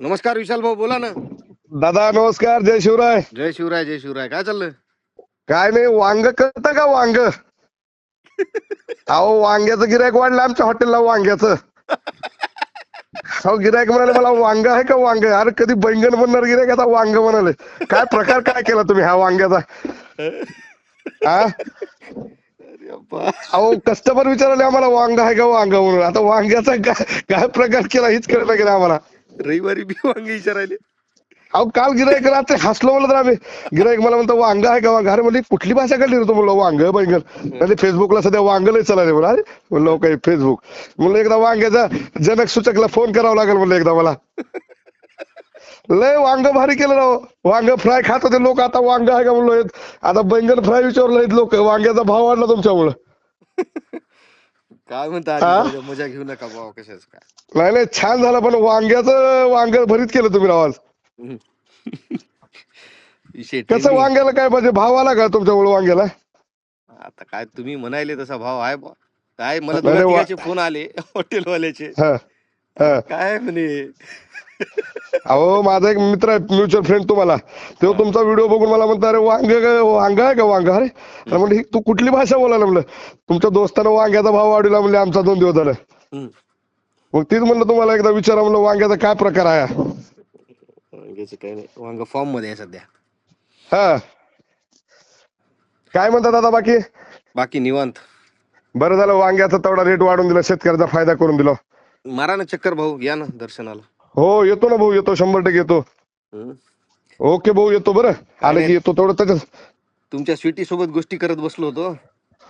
नमस्कार विशाल भाऊ बोला ना. दादा नमस्कार जय शिवराय. जय शिवराय जय शिवराय. काय चाललंय काय नाही वांग कळतं का वांग? अहो वांग्याचं गिरायक वाढलं आमच्या हॉटेलला वांग्याचं. अहो गिरायक म्हणाले मला वांग आहे का वांग अरे कधी बैंगन बनणार गिरायक आता वांग म्हणाले. काय प्रकार काय केला तुम्ही हा वांग्याचा? हा. अहो कस्टमर विचारले आम्हाला वांग आहे का वांग? म्हणून. आता वांग्याचा काय काय प्रकार केला हीच कळलं गेलं आम्हाला. रविवारी बी वांगे विचारायले अहो काल गिरायक रात्री हसलो मला तर आम्ही. गिरायक मला म्हणतो वांग आहे का वांग? अरे म्हणजे कुठली भाषा काढली रे म्हणलं वांग बैंगल म्हणजे फेसबुकला सध्या वांग लय चालले म्हणलं. अरे म्हणलं हो काही फेसबुक. म्हणलं एकदा वांग्याचा जनक सूचकला फोन करावा लागेल म्हणलं एकदा मला. लय वांग भारी केलं राव. वांग फ्राय खात होते लोक आता वांग आहे का म्हणलं? आता बैंगन फ्राय विचारलं लोक वांग्याचा भाव वाढला तुमच्यामुळं. काय म्हणता हा? द्या, मजा घेऊ नका भाऊ कशाच काय? नाही नाही छान झालं पण वांग्याचं वांग भरीत केलं तुम्ही राव आज हम्म. विषय कसं. वांग्याला काय पाहिजे? भाव आला का तुमच्यामुळे वांग्याला? आता काय तुम्ही म्हणाले तसा भाव आहे बा काय मला वा- तिघाचे फोन आले हॉटेलवाल्याचे हा. हा. काय म्हणे? अहो माझा एक मित्र आहे म्युच्युअल फ्रेंड तुम्हाला. तो तुमचा व्हिडिओ बघून मला म्हणतो अरे वांग वांग आहे का वांग? अरे अरे म्हणलं ही तू कुठली भाषा बोलायला म्हणलं तुमच्या दोस्तानं वांग्याचा भाव वाढवला म्हणले आमचा दोन दिवस झाला. हम्म. मग तीच म्हणलं तुम्हाला एकदा विचारा म्हणलं वांग्याचा काय प्रकार आहे? वांग्याचं काही नाही. वांग फॉर्ममध्ये आहे सध्या. हा. काय म्हणतात दादा बाकी? बाकी निवांत. बरं झालं वांग्याचा तेवढा रेट वाढून दिला शेतकऱ्याचा फायदा करून दिला. मारा ना चक्कर भाऊ या ना दर्शनाला. हो येतो ना भाऊ येतो शंभर टक्के येतो. हम्म. ओके भाऊ येतो बरं. आलं की येतो तेवढं त्याच्यात तुमच्या स्वीटी सोबत गोष्टी करत बसलो होतो.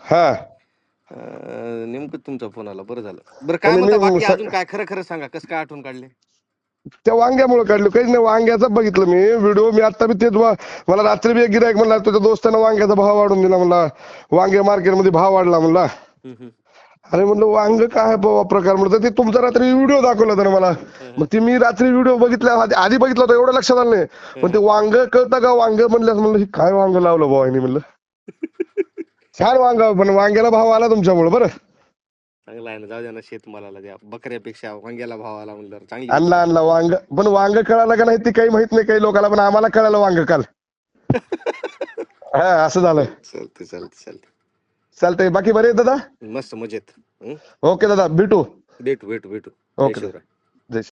हा. अं, नेमकं तुमचा फोन आला बरं झालं. बरं काय आणि म्हणता मी बाकी स- अजून काय खरं खरं सांगा कसं काय आठवण काढले? त्या वांग्यामुळे काढलं काहीच नाही वांग्याचं बघितलं मी व्हिडिओ मी आता बी तेच वा- मला रात्री बी एक गिरायक म्हणला तुझ्या दोस्तानं वांग्याचा भाव वाढून दिला म्हणला वांगे मार्केटमध्ये भाव वाढला म्हणला. हम्म, हम्म. अरे म्हणलं वांग काय बाबा प्रकार? म्हणलं ते तुमचा रात्री व्हिडिओ दाखवला होता ना मला. मग ते मी रात्री व्हिडिओ बघितला आधी- आधी बघितला होता एवढं लक्षात आलं नाही. पण ते वांग कळतं का? वांग म्हणल्यास म्हणलं हे काय वांग लावलं भाऊ यांनी म्हणलं. छान वांग पण वांग्याला भाव आला तुमच्यामुळे बरं. चांगलं आहे ना जाऊ द्या ना शेतमालाला द्या. बकऱ्यापेक्षा वांग्याला भाव आला म्हणलं चांगली आणला आणला वांग. पण वांग कळालं का नाही ते काही माहीत नाही काही लोकांना पण आम्हाला कळालं वांग काल. हा असं झालं चालते चालते चालते चालतंय बाकी बरे आहेत दादा मस्त मजेत हं? ओके दादा भेटू भेटू भेटू भेटू ओके. शिवराय.